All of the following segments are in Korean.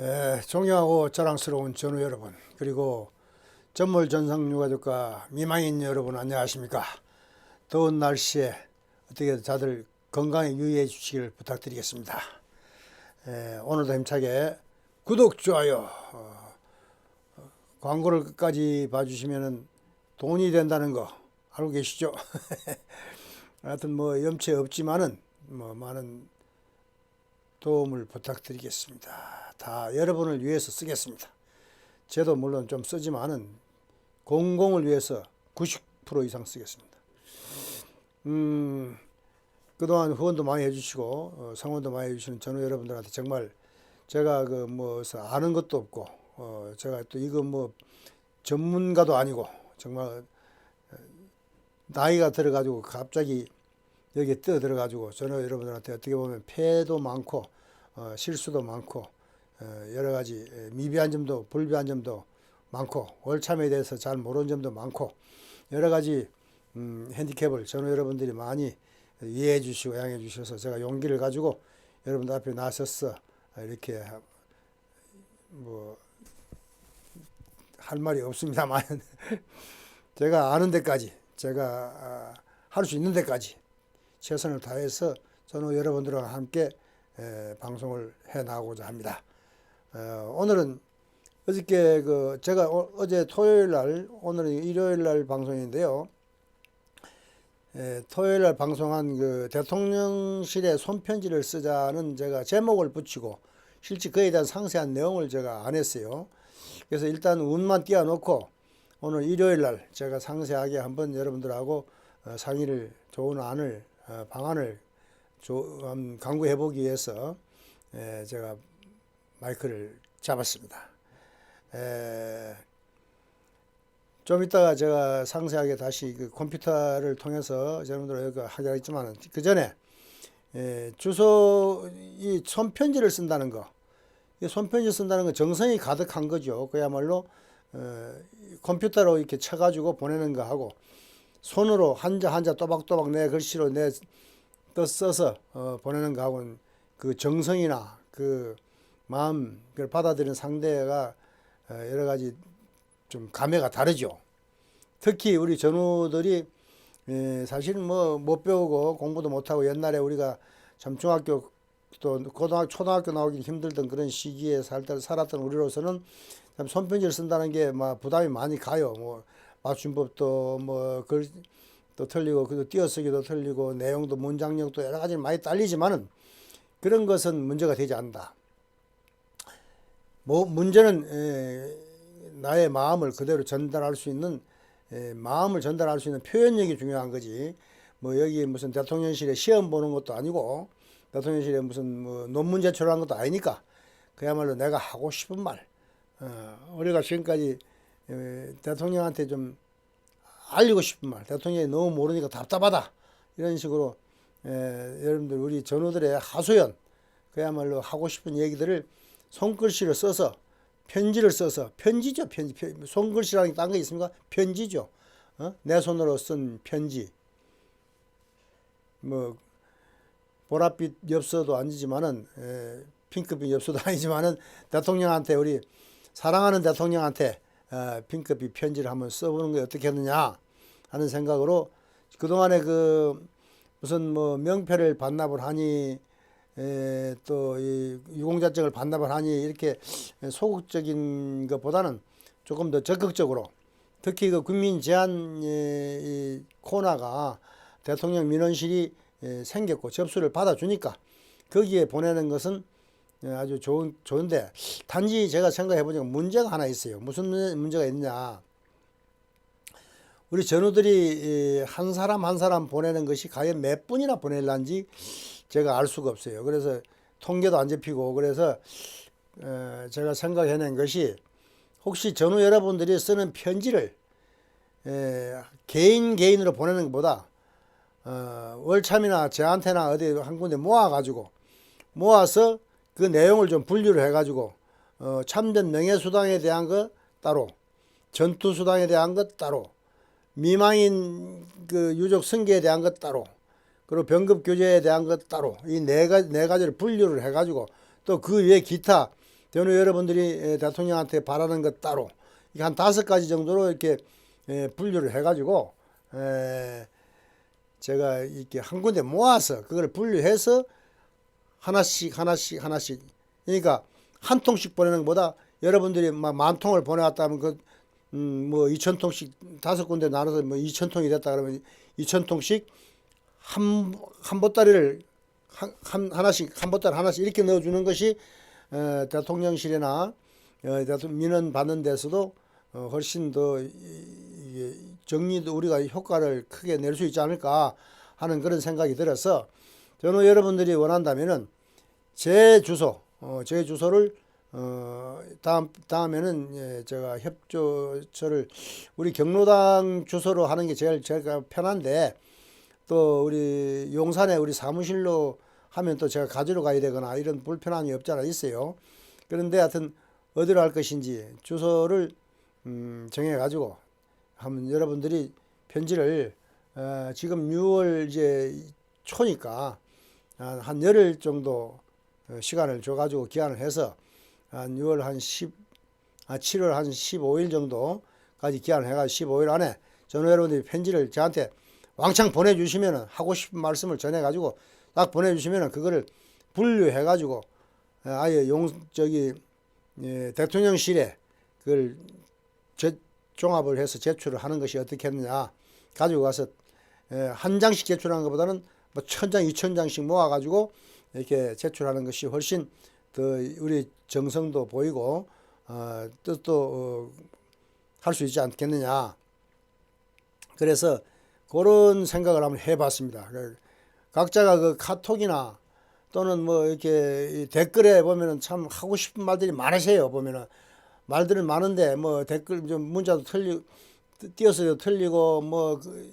에, 존경하고 자랑스러운 전우 여러분 그리고 전몰 전상 유가족과 미망인 여러분 안녕하십니까? 더운 날씨에 어떻게 다들 건강에 유의해 주시길 부탁드리겠습니다. 에, 오늘도 힘차게 구독 좋아요 어, 어, 광고를 끝까지 봐주시면 돈이 된다는 거 알고 계시죠? 하여튼 뭐 염치 없지만은 뭐 많은 도움을 부탁드리겠습니다. 다 여러분을 위해서 쓰겠습니다. 저도 물론 좀 쓰지만은 공공을 위해서 90% 이상 쓰겠습니다. 음, 그동안 후원도 많이 해주시고 어, 성원도 많이 해주시는 전우 여러분들한테 정말 제가 그 뭐 아는 것도 없고 어, 제가 또 이거 뭐 전문가도 아니고 정말 어, 나이가 들어가지고 갑자기 여기에 떠 들어가지고 저는 여러분들한테 어떻게 보면 폐도 많고 어, 실수도 많고 어, 여러 가지 미비한 점도 불비한 점도 많고 월참에 대해서 잘 모르는 점도 많고 여러 가지 음, 핸디캡을 저는 여러분들이 많이 이해해 주시고 양해 주셔서 제가 용기를 가지고 여러분들 앞에 나서서 이렇게 뭐 할 말이 없습니다만 제가 아는 데까지 제가 할 수 있는 데까지 최선을 다해서 저는 여러분들과 함께 에, 방송을 해 나가고자 합니다. 어, 오늘은 어저께 그 제가 어, 제 토요일 날 오늘은 일요일 날 방송인데요. 에, 토요일 날 방송한 그 대통령실에 손편지를 쓰자는 제가 제목을 붙이고 실제 그에 대한 상세한 내용을 제가 안 했어요. 그래서 일단 운만 띄워놓고 오늘 일요일 날 제가 상세하게 한번 여러분들하고 어, 상의를 좋은 안을 어, 방안을 조, 음, 강구해 보기 위해서 에, 제가 마이크를 잡았습니다. 에, 좀 이따가 제가 상세하게 다시 그 컴퓨터를 통해서 여러분들 하겠지만 그 전에 주소 이 손편지를 쓴다는 거, 이 손편지 쓴다는 건 정성이 가득한 거죠. 그야말로 어, 컴퓨터로 이렇게 쳐가지고 보내는 거 하고 손으로 한자 한자 또박또박 내 글씨로 내떠 써서 어, 보내는 거하고는 그 정성이나 그 마음 그걸 받아들이는 상대가 어, 여러 가지 좀 감회가 다르죠. 특히 우리 전우들이 에, 사실은 뭐못 배우고 공부도 못하고 옛날에 우리가 참 중학교 또 고등학교 초등학교 나오기 힘들던 그런 시기에 살던 살았던 우리로서는 참 손편지를 쓴다는 게 막 부담이 많이 가요. 뭐 맞춤법도 뭐글 또 틀리고 그도 띄어쓰기도 틀리고 내용도 문장력도 여러 가지 많이 딸리지만은 그런 것은 문제가 되지 않는다. 뭐 문제는 에, 나의 마음을 그대로 전달할 수 있는 에, 마음을 전달할 수 있는 표현력이 중요한 거지. 뭐 여기 무슨 대통령실에 시험 보는 것도 아니고 대통령실에 무슨 뭐 논문 제출하는 것도 아니니까 그야말로 내가 하고 싶은 말. 어, 우리가 지금까지 에, 대통령한테 좀 알리고 싶은 말, 대통령이 너무 모르니까 답답하다. 이런 식으로 에, 여러분들 우리 전우들의 하소연, 그야말로 하고 싶은 얘기들을 손글씨로 써서 편지를 써서 편지죠 편지, 편 손글씨라는 게딴거 있습니까? 편지죠. 어? 내 손으로 쓴 편지. 뭐 보랏빛 엽서도 아니지만은 에, 핑크빛 엽서도 아니지만은 대통령한테 우리 사랑하는 대통령한테 어, 핑크빛 편지를 한번 써보는 게 어떻겠느냐 하는 생각으로 그동안에 그 무슨 뭐 명패를 반납을 하니 또이 유공자증을 반납을 하니 이렇게 소극적인 것보다는 조금 더 적극적으로 특히 그 국민 제안 이 코너가 대통령 민원실이 생겼고 접수를 받아주니까 거기에 보내는 것은 아주 좋은 좋은데 단지 제가 생각해 보니까 문제가 하나 있어요. 무슨 문제가 있냐? 우리 전우들이 한 사람 한 사람 보내는 것이 과연 몇 분이나 보낼란지 제가 알 수가 없어요. 그래서 통계도 안 잡히고 그래서 제가 생각해낸 것이 혹시 전우 여러분들이 쓰는 편지를 개인 개인으로 보내는 것보다 어, 월참이나 저한테나 어디 한 군데 모아가지고 모아서 그 내용을 좀 분류를 해가지고 어, 참전 명예수당에 대한 것 따로 전투수당에 대한 것 따로 미망인 그 유족 승계에 대한 것 따로 그리고 병급 교제에 대한 것 따로 이 네 가지 네 가지를 분류를 해가지고 또 그 외 기타 전후 여러분들이 에, 대통령한테 바라는 것 따로 한 다섯 가지 정도로 이렇게 에, 분류를 해가지고 에, 제가 이렇게 한 군데 모아서 그걸 분류해서 하나씩 하나씩 하나씩. 그러니까 한 통씩 보내는 것보다 여러분들이 막 만 통을 보내왔다면 그 음, 뭐 2천 통씩 다섯 군데 나눠서 뭐 2천 통이 됐다 그러면 2천 통씩 한, 한 보따리를 한, 한, 하나씩, 한 보따리 하나씩 이렇게 넣어주는 것이 어, 대통령실이나 어, 대통령 민원 받는 데서도 어, 훨씬 더 이- 이게 정리도 우리가 효과를 크게 낼 수 있지 않을까 하는 그런 생각이 들어서 저는 여러분들이 원한다면은 제 주소, 어, 제 주소를 어, 다음 다음에는 예, 제가 협조처를 우리 경로당 주소로 하는 게 제일 제가 편한데 또 우리 용산에 우리 사무실로 하면 또 제가 가지러 가야 되거나 이런 불편함이 없잖아 있어요. 그런데 하여튼 어디로 할 것인지 주소를 음, 정해 가지고 한번 여러분들이 편지를 어, 지금 6월 이제 초니까 한, 한 열흘 정도 어, 시간을 줘 가지고 기한을 해서 한 6월 한 10, 아 7월 한 15일 정도까지 기한을 해가지고 15일 안에 전후 여러분들이 편지를 저한테 왕창 보내주시면은 하고 싶은 말씀을 전해가지고 딱 보내주시면은 그거를 분류해가지고 어, 아예 용 저기 예, 대통령실에 그걸 제, 종합을 해서 제출을 하는 것이 어떻겠느냐 가지고 가서 예, 한 장씩 제출하는 것보다는 뭐 천 장, 이천 장씩 모아가지고 이렇게 제출하는 것이 훨씬 더 우리 정성도 보이고 어, 뜻도 어, 할 수 있지 않겠느냐. 그래서 그런 생각을 한번 해봤습니다. 그 각자가 그 카톡이나 또는 뭐 이렇게 이 댓글에 보면은 참 하고 싶은 말들이 많으세요. 보면은 말들은 많은데 뭐 댓글 좀 문자도 틀리 띄어서도 틀리고 뭐그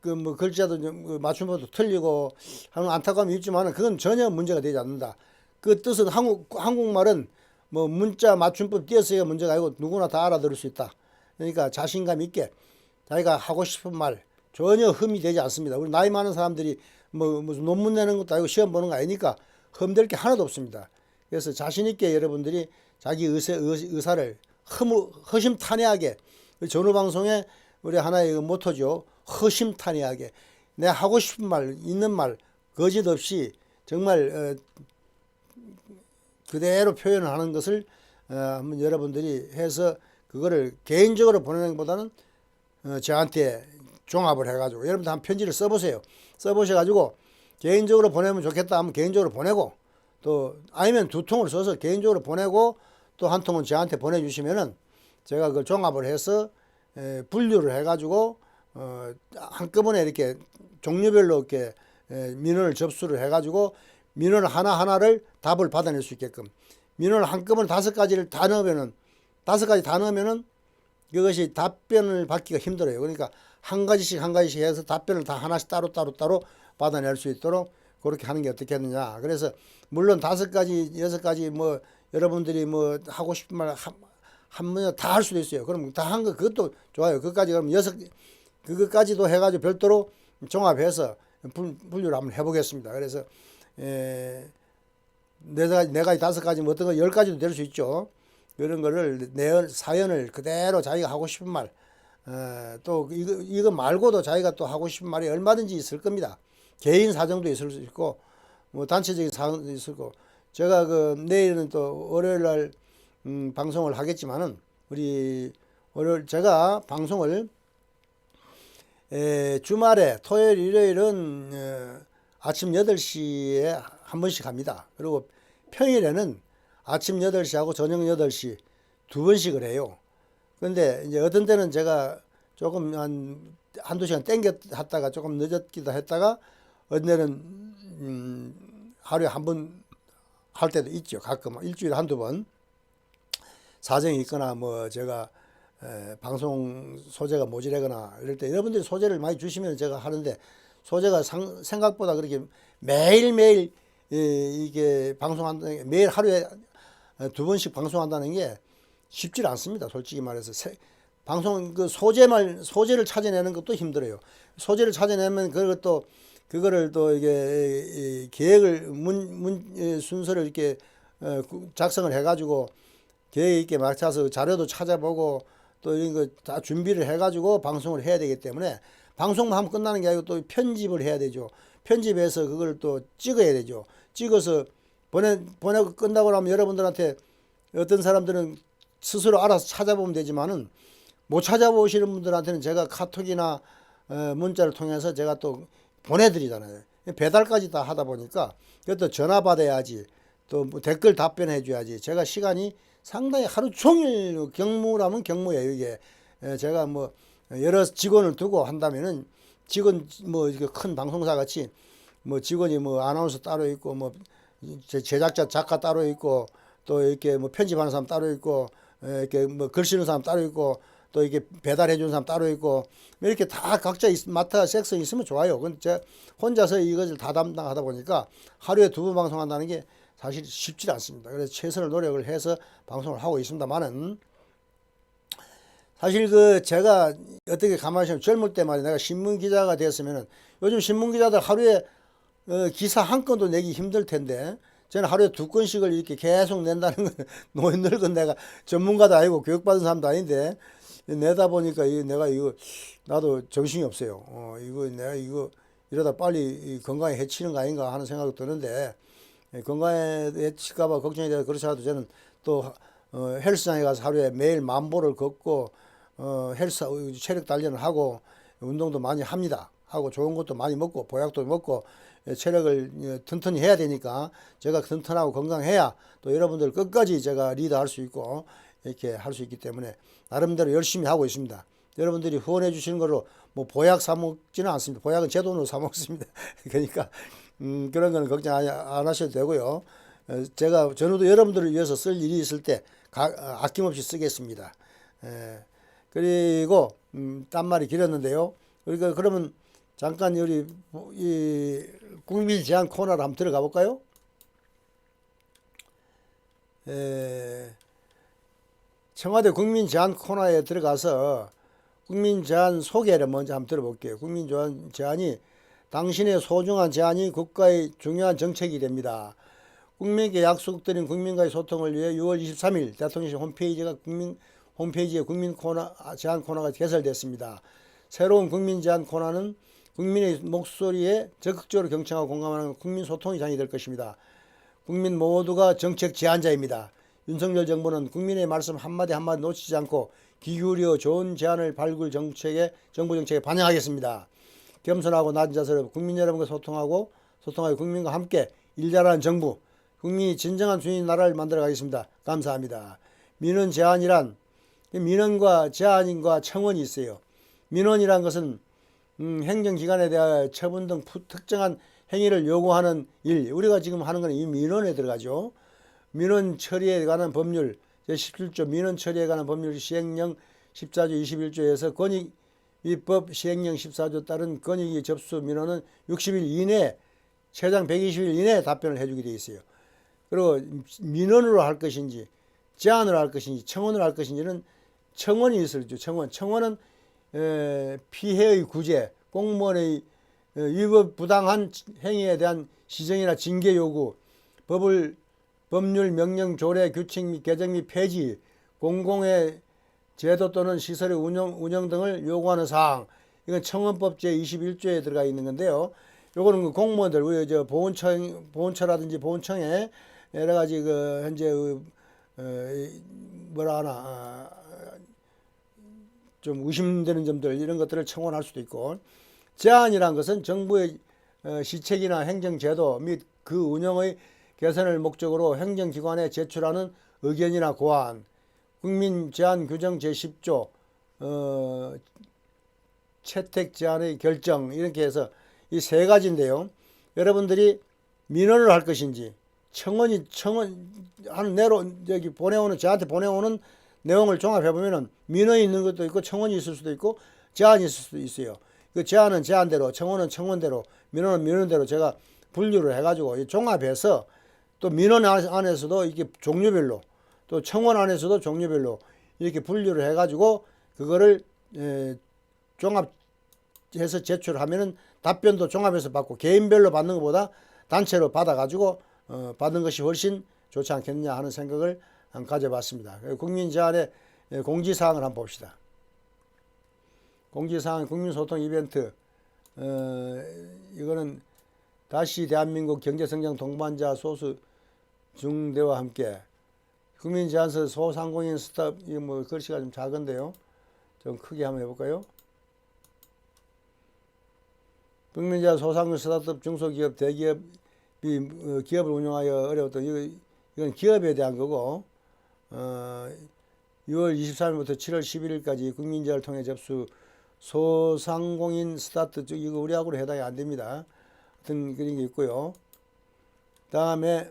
그뭐 글자도 좀그 맞춤법도 틀리고 하는 안타까움이 있지만은 그건 전혀 문제가 되지 않는다. 그 뜻은 한국 한국말은 뭐 문자 맞춤법 띄어쓰기가 문제가 아니고 누구나 다 알아들을 수 있다. 그러니까 자신감 있게 자기가 하고 싶은 말 전혀 흠이 되지 않습니다. 우리 나이 많은 사람들이 뭐 무슨 논문 내는 것도 아니고 시험 보는 거 아니니까 흠될 게 하나도 없습니다. 그래서 자신 있게 여러분들이 자기 의사, 의사를 허무, 허심탄회하게 전후 방송에 우리 하나의 그 모토죠. 허심탄회하게 내 하고 싶은 말 있는 말 거짓 없이 정말 어, 그대로 표현을 하는 것을 어, 한번 여러분들이 해서 그거를 개인적으로 보내는 것보다는 어, 저한테 종합을 해가지고 여러분들 한 편지를 써보세요. 써보셔가지고 개인적으로 보내면 좋겠다 하면 개인적으로 보내고 또 아니면 두 통을 써서 개인적으로 보내고 또 한 통은 저한테 보내주시면은 제가 그걸 종합을 해서 에, 분류를 해가지고 어, 한꺼번에 이렇게 종류별로 이렇게 에, 민원을 접수를 해가지고 민원 하나 하나를 답을 받아낼 수 있게끔 민원을 한꺼번에 다섯 가지를 다 넣으면은 다섯 가지 다 넣으면은 그것이 답변을 받기가 힘들어요. 그러니까 한 가지씩 한 가지씩 해서 답변을 다 하나씩 따로 따로 따로 받아낼 수 있도록 그렇게 하는 게 어떻겠느냐. 그래서 물론 다섯 가지 여섯 가지 뭐 여러분들이 뭐 하고 싶은 말한 번에 다 할 수도 있어요. 그럼 다 한 거 그것도 좋아요. 그까지 그럼 여섯 그것까지도 해가지고 별도로 종합해서 분- 분류를 한번 해보겠습니다. 그래서 에, 네 가지, 네 가지, 다섯 가지, 뭐 어떤 거 열 가지도 될 수 있죠. 이런 거를 내 사연을 그대로 자기가 하고 싶은 말, 어, 또 이거, 이거 말고도 자기가 또 하고 싶은 말이 얼마든지 있을 겁니다. 개인 사정도 있을 수 있고, 뭐 단체적인 사정도 있을 거고. 제가 그 내일은 또 월요일 날 음, 방송을 하겠지만은 우리 월요일 제가 방송을 에, 주말에 토요일 일요일은 어, 아침 8시에 한 번씩 합니다. 그리고 평일에는 아침 8시하고 저녁 8시 두 번씩을 해요. 근데 이제 어떤 때는 제가 조금 한 한두 시간 땡겨 했다가 조금 늦었기도 했다가 어떤 때는 음, 하루에 한 번 할 때도 있죠. 가끔 일주일에 한두 번 사정이 있거나 뭐 제가 에, 방송 소재가 모자라거나 이럴 때 여러분들이 소재를 많이 주시면 제가 하는데 소재가 상, 생각보다 그렇게 매일매일 예, 이게 방송한다는 게 매일 하루에 두 번씩 방송한다는 게 쉽지 않습니다. 솔직히 말해서 세, 방송 그 소재만 소재를 찾아내는 것도 힘들어요. 소재를 찾아내면 그것도 그거를 또 이게 이 계획을 문, 문 예, 순서를 이렇게 어, 구- 작성을 해가지고 계획 있게 맞춰서 자료도 찾아보고 또 이런 거 다 준비를 해가지고 방송을 해야 되기 때문에 방송만 하면 끝나는 게 아니고 또 편집을 해야 되죠. 편집해서 그걸 또 찍어야 되죠. 찍어서 보내 보내고 끝나고 나면 여러분들한테 어떤 사람들은 스스로 알아서 찾아보면 되지만은 못 찾아보시는 분들한테는 제가 카톡이나 어, 문자를 통해서 제가 또 보내드리잖아요. 배달까지 다 하다 보니까 그것도 전화 받아야지 또 뭐 댓글 답변해 줘야지 제가 시간이 상당히 하루 종일 경무라면 경무예요 이게 에, 제가 뭐 여러 직원을 두고 한다면은 직원 뭐 큰 방송사 같이 뭐 직원이 뭐 아나운서 따로 있고 뭐 제- 제작자 작가 따로 있고 또 이렇게 뭐 편집하는 사람 따로 있고 에, 이렇게 뭐글 쓰는 사람 따로 있고 또 이렇게 배달해 주는 사람 따로 있고 이렇게 다 각자 있, 맡아 섹션 있으면 좋아요. 근데 제가 혼자서 이것을 다 담당하다 보니까 하루에 두 번 방송한다는 게 사실 쉽지 않습니다. 그래서 최선을 노력을 해서 방송을 하고 있습니다만은 사실 그 제가 어떻게 가만히 있으면 젊을 때 말이야 내가 신문 기자가 됐으면은 요즘 신문 기자들 하루에 어, 기사 한 건도 내기 힘들 텐데 저는 하루에 두 건씩을 이렇게 계속 낸다는 건 노인 늙은 내가 전문가도 아니고 교육받은 사람도 아닌데 내다 보니까 이 내가 이거 나도 정신이 없어요. 어 이거 내가 이거 이러다 빨리 이 건강에 해치는 거 아닌가 하는 생각이 드는데 예, 건강에 해칠까봐 걱정이 돼서 그렇지 않아도 저는 또 어, 헬스장에 가서 하루에 매일 만 보를 걷고 어, 헬스 체력 단련을 하고 운동도 많이 합니다. 하고 좋은 것도 많이 먹고 보약도 먹고 예, 체력을 예, 튼튼히 해야 되니까 제가 튼튼하고 건강해야 또 여러분들 끝까지 제가 리드할 수 있고 이렇게 할 수 있기 때문에 나름대로 열심히 하고 있습니다. 여러분들이 후원해 주시는 걸로 뭐 보약 사 먹지는 않습니다. 보약은 제 돈으로 사 먹습니다. 그러니까 음, 그런 거는 걱정 안, 안 하셔도 되고요. 어, 제가 전후도 여러분들을 위해서 쓸 일이 있을 때 가, 어, 아낌없이 쓰겠습니다. 에, 그리고 음, 딴 말이 길었는데요. 그러니까 그러면 잠깐 우리 이 국민 제안 코너로 한번 들어가 볼까요? 에, 청와대 국민 제안 코너에 들어가서 국민 제안 소개를 먼저 한번 들어볼게요. 국민 제안이 당신의 소중한 제안이 국가의 중요한 정책이 됩니다. 국민에게 약속드린 국민과의 소통을 위해 6월 23일 대통령실 홈페이지가 국민 홈페이지에 국민 코너 제안 코너가 개설됐습니다. 새로운 국민 제안 코너는 국민의 목소리에 적극적으로 경청하고 공감하는 국민 소통이 장이 될 것입니다. 국민 모두가 정책 제안자입니다. 윤석열 정부는 국민의 말씀 한마디 한마디 놓치지 않고 귀 기울여 좋은 제안을 발굴 정책에 정부 정책에 반영하겠습니다. 겸손하고 낮은 자세로 국민 여러분과 소통하고 소통하여 국민과 함께 일잘하는 정부, 국민이 진정한 주인 나라를 만들어 가겠습니다. 감사합니다. 민원 제안이란 민원과 제안과 청원이 있어요. 민원이란 것은 음, 행정기관에 대하여 처분 등 푸- 특정한 행위를 요구하는 일, 우리가 지금 하는 것은 이 민원에 들어가죠. 민원 처리에 관한 법률 제17조 민원 처리에 관한 법률 시행령 14조 21조에서 권익 위법 시행령 14조 따른 권익위 접수 민원은 60일 이내 최장 120일 이내에 답변을 해주게 되어 있어요. 그리고 민원으로 할 것인지 제안으로 할 것인지 청원으로 할 것인지는 청원이 있을 죠. 청원. 청원은 에, 피해의 구제, 공무원의 어, 위법 부당한 행위에 대한 시정이나 징계 요구, 법을 법률, 명령, 조례, 규칙 및 개정 및 폐지, 공공의 제도 또는 시설의 운영, 운영 등을 요구하는 사항. 이건 청원법 제21조에 들어가 있는 건데요. 요거는 그 공무원들, 우리 저 보훈청, 보훈처라든지 보훈청에 여러 가지 그 현재 그, 어, 이 뭐라 하나, 아, 좀 의심되는 점들 이런 것들을 청원할 수도 있고 제안이란 것은 정부의 어, 시책이나 행정제도 및 그 운영의 개선을 목적으로 행정기관에 제출하는 의견이나 고안, 국민 제안 규정 제10조, 어, 채택 제안의 결정 이렇게 해서 이 세 가지인데요. 여러분들이 민원을 할 것인지 청원이 청원 하는 내로 여기 보내오는 저한테 보내오는 내용을 종합해 보면은 민원이 있는 것도 있고 청원이 있을 수도 있고 제안이 있을 수도 있어요. 그 제안은 제안대로, 청원은 청원대로, 민원은 민원대로 제가 분류를 해가지고 이 종합해서 또 민원 안- 안에서도 이게 종류별로 또 청원 안에서도 종류별로 이렇게 분류를 해가지고 그거를 에, 종합해서 제출하면은 답변도 종합해서 받고 개인별로 받는 것보다 단체로 받아가지고 어, 받는 것이 훨씬 좋지 않겠느냐 하는 생각을 가져봤습니다. 국민 제안의 공지사항을 한번 봅시다. 공지사항 국민소통 이벤트 어, 이거는 다시 대한민국 경제성장 동반자 소수 중대와 함께 국민 제안서 소상공인 스타트 이거 뭐 글씨가 좀 작은데요. 좀 크게 한번 해볼까요? 국민자 소상공인 스타트업 중소기업 대기업이 어, 기업을 운영하여 어려웠던 이건 기업에 대한 거고 어, 6월 23일부터 7월 11일까지 국민제를 통해 접수 소상공인 스타트 쪽 이거 우리하고는 해당이 안 됩니다. 어떤 그런 게 있고요. 다음에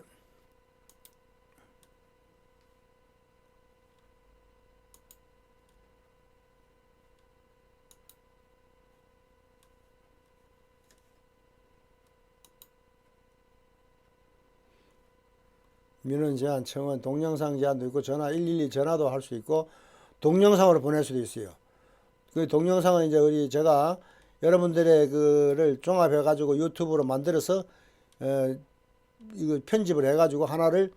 민원 제한, 청원, 동영상 제한도 있고 전화 112 전화도 할 수 있고 동영상으로 보낼 수도 있어요. 그 동영상은 이제 우리 제가 여러분들의 그를 종합해 가지고 유튜브로 만들어서 에, 이거 편집을 해 가지고 하나를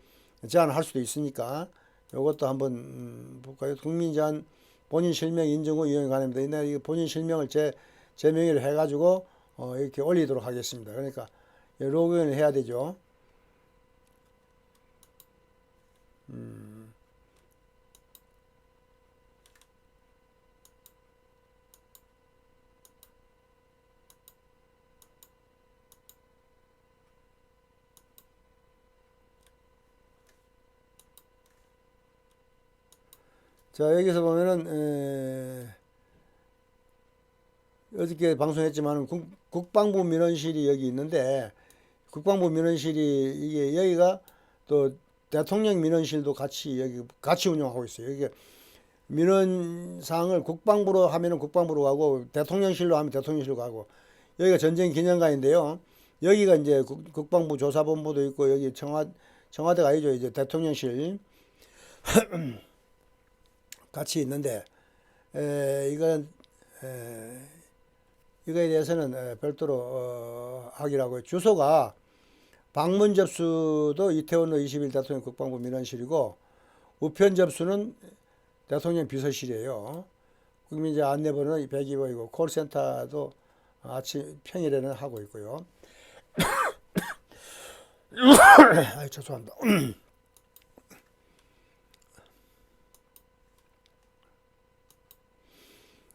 제안할 수도 있으니까 이것도 한번 음, 볼까요? 국민 제안 본인 실명 인증 후 이용이 가능합니다. 이날 이 본인 실명을 제, 제 명의로 해 가지고 어, 이렇게 올리도록 하겠습니다. 그러니까 로그인을 해야 되죠. 자 여기서 보면은 에, 어저께 방송했지만 국, 국방부 민원실이 여기 있는데 국방부 민원실이 이게 여기가 또 대통령 민원실도 같이 여기 같이 운영하고 있어요. 여기 민원사항을 국방부로 하면은 국방부로 가고 대통령실로 하면 대통령실로 가고 여기가 전쟁 기념관인데요. 여기가 이제 국, 국방부 조사본부도 있고 여기 청와 청와대가 아니죠. 이제 대통령실 같이 있는데 에, 이건 에, 이거에 대해서는 에, 별도로 어, 하기로 고 주소가 방문 접수도 이태원로 21 대통령 국방부 민원실이고 우편 접수는 대통령 비서실이에요. 국민제 안내번호는 102번이고 콜센터도 아침 평일에는 하고 있고요. 아, 죄송합니다.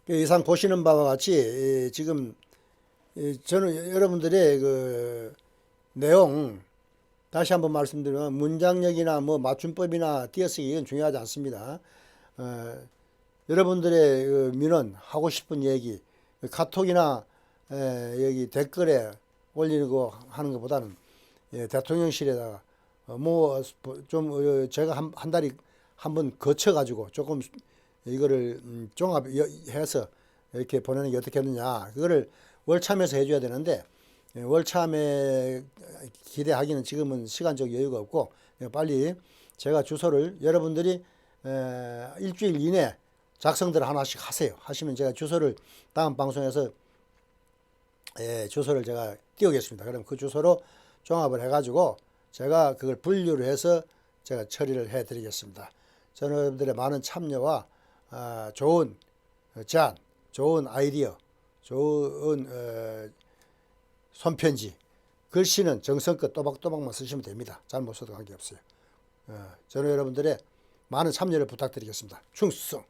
그 이상 보시는 바와 같이 지금 저는 여러분들의 그 내용 다시 한번 말씀드리면 문장력이나 뭐 맞춤법이나 띄어쓰기 이건 중요하지 않습니다. 어, 여러분들의 그 민원 하고 싶은 얘기 카톡이나 에, 여기 댓글에 올리는 거 하는 것보다는 예, 대통령실에다가 어, 뭐좀 어, 제가 한, 한 달이 한 번 거쳐 가지고 조금 이거를 음, 종합해서 이렇게 보내는 게 어떻겠느냐 그거를 월참에서 해줘야 되는데 예, 월참에 기대하기는 지금은 시간적 여유가 없고 예, 빨리 제가 주소를 여러분들이 일주일 이내 작성들 하나씩 하세요. 하시면 제가 주소를 다음 방송에서 예, 주소를 제가 띄우겠습니다. 그럼 그 주소로 종합을 해가지고 제가 그걸 분류를 해서 제가 처리를 해드리겠습니다. 저는 여러분들의 많은 참여와 아, 좋은 제안, 좋은 아이디어, 좋은 어, 손편지, 글씨는 정성껏 또박또박만 쓰시면 됩니다. 잘못 써도 관계없어요. 어, 저는 여러분들의 많은 참여를 부탁드리겠습니다. 충성!